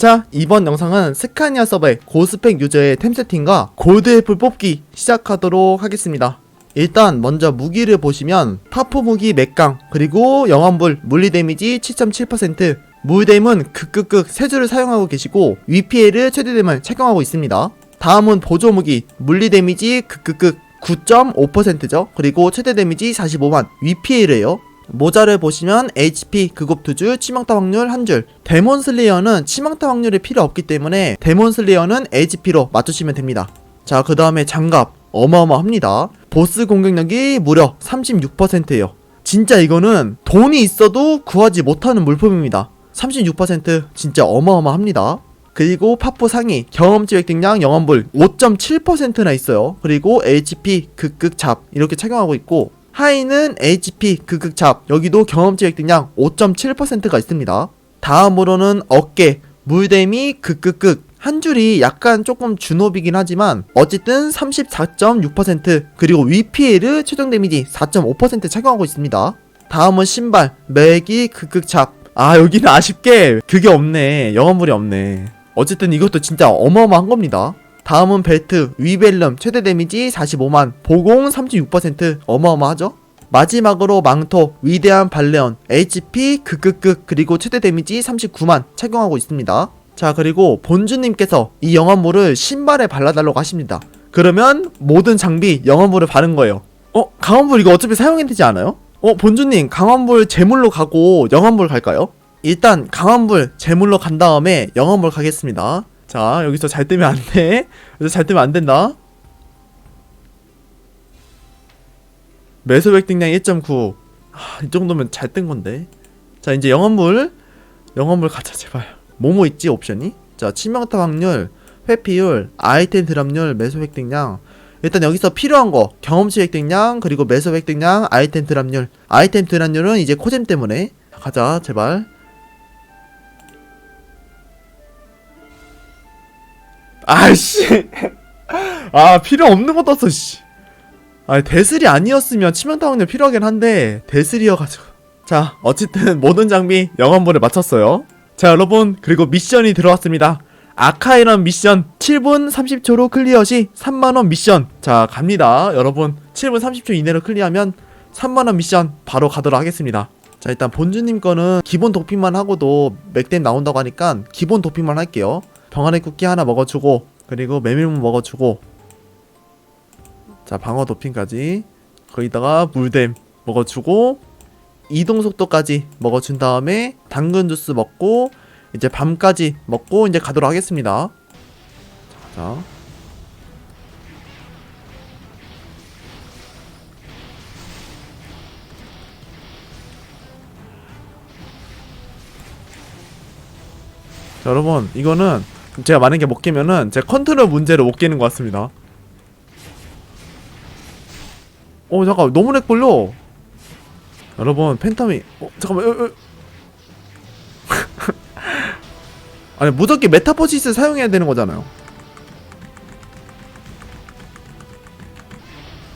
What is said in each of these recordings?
자, 이번 영상은 스카니아 서버의 고스펙 유저의 템 세팅과 골드 애플 뽑기 시작하도록 하겠습니다. 일단 먼저 무기를 보시면 파포 무기 맥강 그리고 영환불 물리 데미지 7.7% 물댐은 극극극 세 줄을 사용하고 계시고 위피에를 최대댐을 착용하고 있습니다. 다음은 보조 무기 물리 데미지 극극극 9.5%죠. 그리고 최대 데미지 45만 위피에르예요. 모자를 보시면 HP 극업 2줄, 치명타 확률 1줄. 데몬 슬레이어는 치명타 확률이 필요 없기 때문에 데몬 슬레이어는 HP로 맞추시면 됩니다. 자, 그 다음에 장갑. 어마어마합니다. 보스 공격력이 무려 36%예요. 진짜 이거는 돈이 있어도 구하지 못하는 물품입니다. 36% 진짜 어마어마합니다. 그리고 파포 상위 경험치 획득량 영원불 5.7%나 있어요. 그리고 HP 극극잡 이렇게 착용하고 있고 하이는 HP 극극잡 여기도 경험치 획득량 5.7%가 있습니다. 다음으로는 어깨 물데미 극극극 한 줄이 약간 조금 준호비긴 하지만 어쨌든 34.6% 그리고 위피에르 최종 데미지 4.5% 착용하고 있습니다. 다음은 신발 매기 극극잡 아 여기는 아쉽게 그게 없네 영원물이 없네 어쨌든 이것도 진짜 어마어마한 겁니다. 다음은 벨트, 위벨름, 최대 데미지 45만, 보공 36% 어마어마하죠? 마지막으로 망토, 위대한 발레온, HP 극극극 그리고 최대 데미지 39만 착용하고 있습니다. 자 그리고 본주님께서 이 영원물을 신발에 발라달라고 하십니다. 그러면 모든 장비 영원물을 바른 거예요. 어? 강원불 이거 어차피 사용해야 되지 않아요? 어 본주님 강원불 제물로 가고 영원불 갈까요? 일단 강원불 제물로 간 다음에 영원불 가겠습니다. 자 여기서 잘 뜨면 안 돼. 여기서 잘 뜨면 안 된다. 매수 획득량 1.9. 아, 이 정도면 잘 뜬 건데. 자 이제 영원물 영원물 가자 제발. 뭐뭐 있지 옵션이? 자 치명타 확률, 회피율, 아이템 드랍률, 매수 획득량. 일단 여기서 필요한 거 경험치 획득량 그리고 매수 획득량, 아이템 드랍률. 아이템 드랍률은 이제 코잼 때문에 가자 제발. 아이씨. 아, 필요 없는 거 떴어, 씨. 아, 대슬이 아니었으면 치명타 확률 필요하긴 한데, 대슬이어가지고. 자, 어쨌든 모든 장비 영원물을 마쳤어요. 자, 여러분, 그리고 미션이 들어왔습니다. 아카이런 미션 7분 30초로 클리어 시 3만원 미션. 자, 갑니다. 여러분, 7분 30초 이내로 클리어하면 3만원 미션 바로 가도록 하겠습니다. 자, 일단 본주님 거는 기본 도핑만 하고도 맥댐 나온다고 하니까 기본 도핑만 할게요. 병아리 쿠키 하나 먹어주고 그리고 메밀묵 먹어주고. 자 방어 도핑까지. 거기다가 물댐 먹어주고 이동 속도까지 먹어준 다음에 당근 주스 먹고 이제 밤까지 먹고 이제 가도록 하겠습니다. 자. 자, 여러분 이거는 제가 만약에 못 깨면은 제 컨트롤 문제로 못 깨는 것 같습니다. 어 잠깐 너무 렉 걸려. 여러분 팬텀이 어 잠깐만 어, 어. 아니 무섭게 메타포시스 사용해야 되는 거잖아요.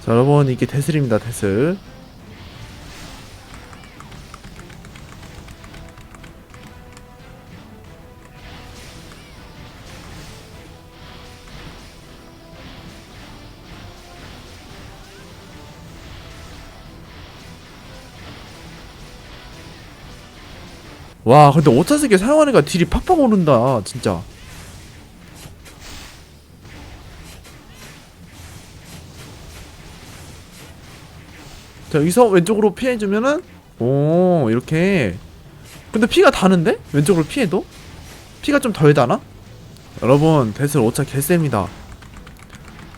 자 여러분 이게 데슬입니다 데슬 와 근데 오차스키 사용하니까 딜이 팍팍 오른다 진짜 자 여기서 왼쪽으로 피해주면은 오 이렇게 근데 피가 다는데? 왼쪽으로 피해도? 피가 좀 덜 다나? 여러분 데슬 오차 개셉니다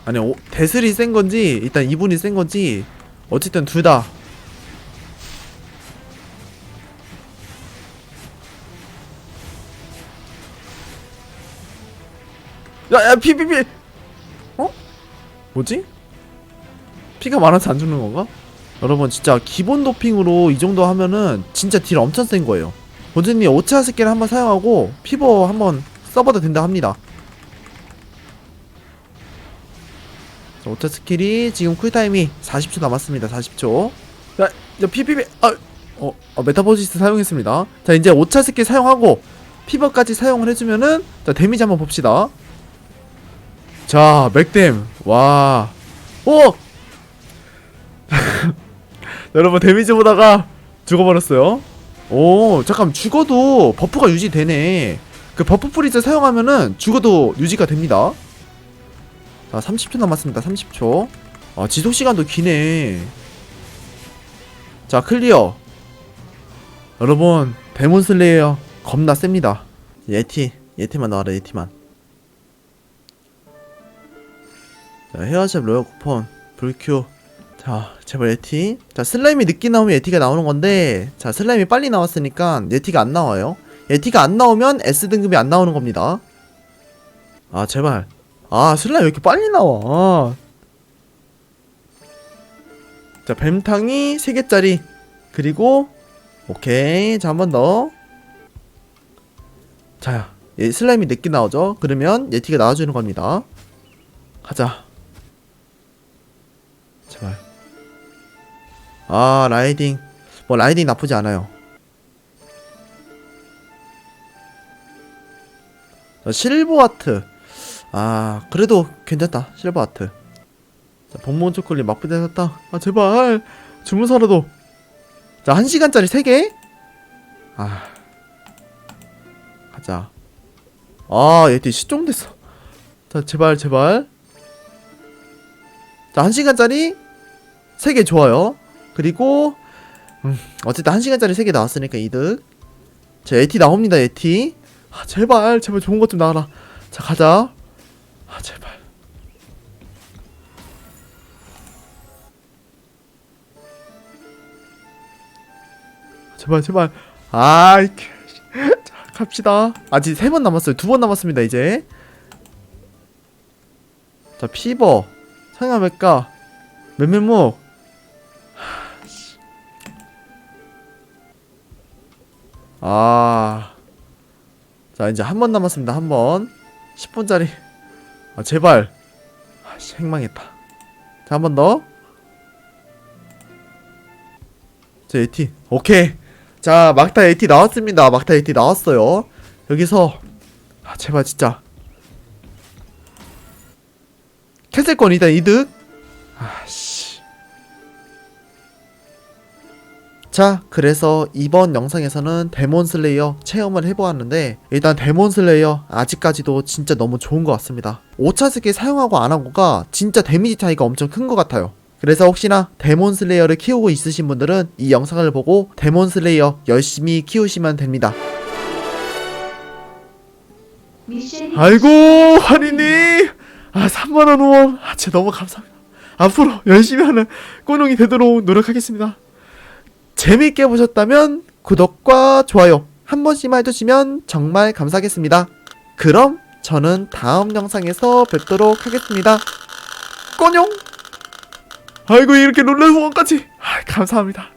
아니 오, 데슬이 센 건지 일단 이분이 센 건지 어쨌든 둘 다 야 야 피 피 피. 어? 뭐지? 피가 많아서 안 죽는 건가? 여러분 진짜 기본 도핑으로 이 정도 하면은 진짜 딜 엄청 센 거예요. 본진님 오차 스킬 한번 사용하고 피버 한번 써봐도 된다 합니다. 자, 오차 스킬이 지금 쿨타임이 40초 남았습니다. 40초. 야, 야 피피피 아, 어, 어 메타보시스 사용했습니다. 자 이제 오차 스킬 사용하고 피버까지 사용을 해주면은 자 데미지 한번 봅시다 자 맥댐. 와. 오! 여러분 데미지 보다가 죽어버렸어요. 오 잠깐 죽어도 버프가 유지되네. 그 버프 프리즈 사용하면은 죽어도 유지가 됩니다. 자 30초 남았습니다. 30초. 아 지속 시간도 기네. 자 클리어. 여러분 데몬 슬레이어 겁나 셉니다. 예티 예티만 나와라 예티만 자 헤어샵 로열 쿠폰 불큐 자 제발 예티 자 슬라임이 늦게 나오면 예티가 나오는 건데 자 슬라임이 빨리 나왔으니까 예티가 안 나와요 예티가 안 나오면 S등급이 안 나오는 겁니다 아 제발 아 슬라임 왜 이렇게 빨리 나와 아. 자 뱀탕이 3개짜리 그리고 오케이 자 한 번 더 자, 예, 슬라임이 늦게 나오죠? 그러면 예티가 나와주는 겁니다. 가자. 제발. 아, 라이딩. 뭐, 라이딩 나쁘지 않아요. 자, 실버 아트. 아, 그래도 괜찮다. 실버 아트. 자, 본몬 초콜릿 맛부대 샀다. 아, 제발. 주문서라도. 자, 1시간짜리 3개? 아. 가자. 아, 얘들 시종됐어. 자, 제발, 제발. 자, 1시간짜리 3개 좋아요. 그리고, 음, 어쨌든 1시간짜리 3개 나왔으니까 이득. 자, 에티 나옵니다, 에티. 아, 제발, 제발 좋은 것 좀 나와라. 자, 가자. 아, 제발. 제발, 제발. 아, 이 자, 갑시다. 아직 세 번 남았어요. 두 번 남았습니다, 이제. 자, 피버. 상하맥가. 메메모. 아. 자, 이제 한 번 남았습니다. 한 번. 10분짜리. 아, 제발. 아, 씨, 행망했다. 자, 한 번 더. 자, 에티. 오케이. 자, 막타 에티 나왔습니다. 막타 에티 나왔어요. 여기서 아, 제발 진짜 캐슬권 일단 이득. 아씨. 자, 그래서 이번 영상에서는 데몬 슬레이어 체험을 해보았는데 일단 데몬 슬레이어 아직까지도 진짜 너무 좋은 것 같습니다. 5차 스킬 사용하고 안 하고가 진짜 데미지 차이가 엄청 큰 것 같아요. 그래서 혹시나 데몬 슬레이어를 키우고 있으신 분들은 이 영상을 보고 데몬 슬레이어 열심히 키우시면 됩니다. 아이고 환희님 아 3만원 후원. 아 진짜 너무 감사합니다. 앞으로 열심히 하는 꼬농이 되도록 노력하겠습니다. 재미있게 보셨다면 구독과 좋아요 한 번씩만 해주시면 정말 감사하겠습니다. 그럼 저는 다음 영상에서 뵙도록 하겠습니다. 꼬뇽 아이고 이렇게 놀란 후원까지. 아, 감사합니다